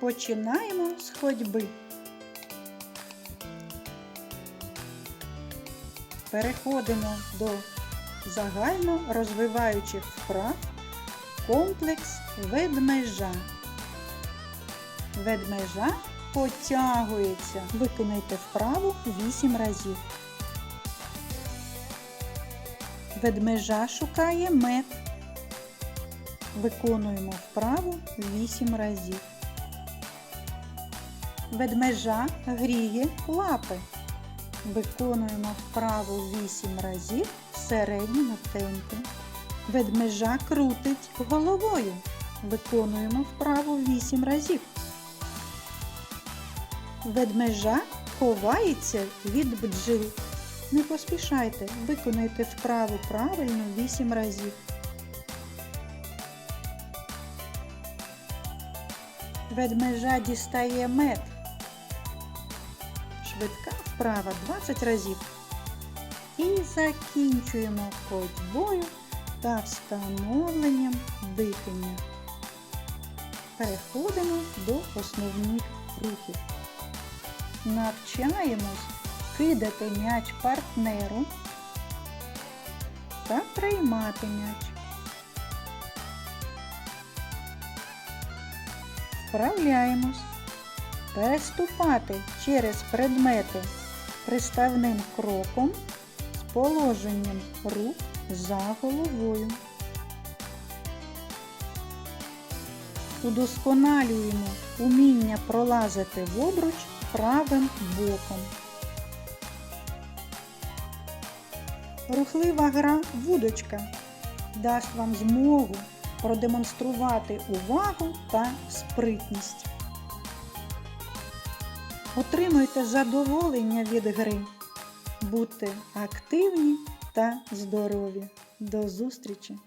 Починаємо з ходьби. Переходимо до загально розвиваючих вправ комплекс ведмежа. Ведмежа потягується. Виконайте вправу 8 разів. Ведмежа шукає мед. Виконуємо вправу 8 разів. Ведмежа гріє лапи. Виконуємо вправу 8 разів в середньому темпі. Ведмежа крутить головою. Виконуємо вправу 8 разів. Ведмежа ховається від бджіл. Не поспішайте, виконайте вправу правильно 8 разів. Ведмежа дістає мед. Швидка вправа 20 разів. І закінчуємо ходьбою та встановленням дихання. Переходимо до основних рухів. Навчаємось кидати м'яч партнеру та приймати м'яч. Вправляємось. Переступати через предмети приставним кроком з положенням рук за головою. Удосконалюємо уміння пролазити в обруч правим боком. Рухлива гра вудочка дасть вам змогу продемонструвати увагу та спритність. Отримуйте задоволення від гри. Будьте активні та здорові. До зустрічі!